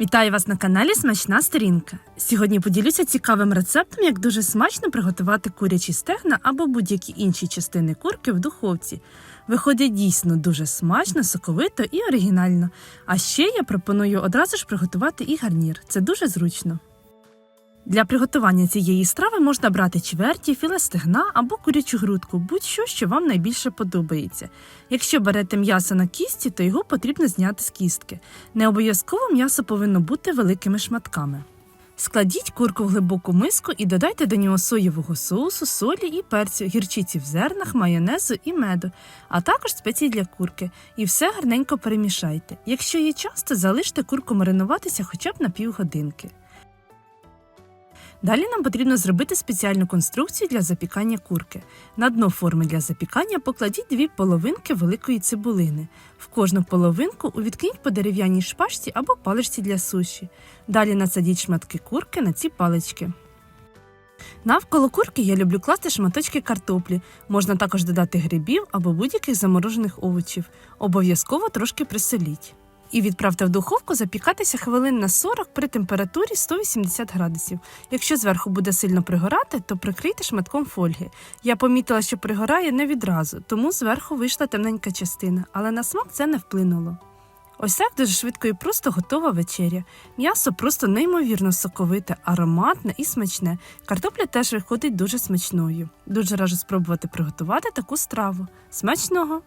Вітаю вас на каналі Смачна сторінка. Сьогодні поділюся цікавим рецептом, як дуже смачно приготувати курячі стегна або будь-які інші частини курки в духовці. Виходить дійсно дуже смачно, соковито і оригінально. А ще я пропоную одразу ж приготувати і гарнір. Це дуже зручно. Для приготування цієї страви можна брати чверті, філе стегна або курячу грудку, будь-що, що вам найбільше подобається. Якщо берете м'ясо на кісті, то його потрібно зняти з кістки. Не обов'язково м'ясо повинно бути великими шматками. Складіть курку в глибоку миску і додайте до нього соєвого соусу, солі і перцю, гірчиці в зернах, майонезу і меду, а також спеції для курки. І все гарненько перемішайте. Якщо є час, то залиште курку маринуватися хоча б на півгодинки. Далі нам потрібно зробити спеціальну конструкцію для запікання курки. На дно форми для запікання покладіть дві половинки великої цибулини. В кожну половинку увіткніть по дерев'яній шпажці або паличці для суші. Далі насадіть шматки курки на ці палички. Навколо курки я люблю класти шматочки картоплі. Можна також додати грибів або будь-яких заморожених овочів. Обов'язково трошки присоліть. І відправте в духовку запікатися хвилин на 40 при температурі 180 градусів. Якщо зверху буде сильно пригорати, то прикрийте шматком фольги. Я помітила, що пригорає не відразу, тому зверху вийшла темненька частина, але на смак це не вплинуло. Ось так дуже швидко і просто готова вечеря. М'ясо просто неймовірно соковите, ароматне і смачне. Картопля теж виходить дуже смачною. Дуже раджу спробувати приготувати таку страву. Смачного!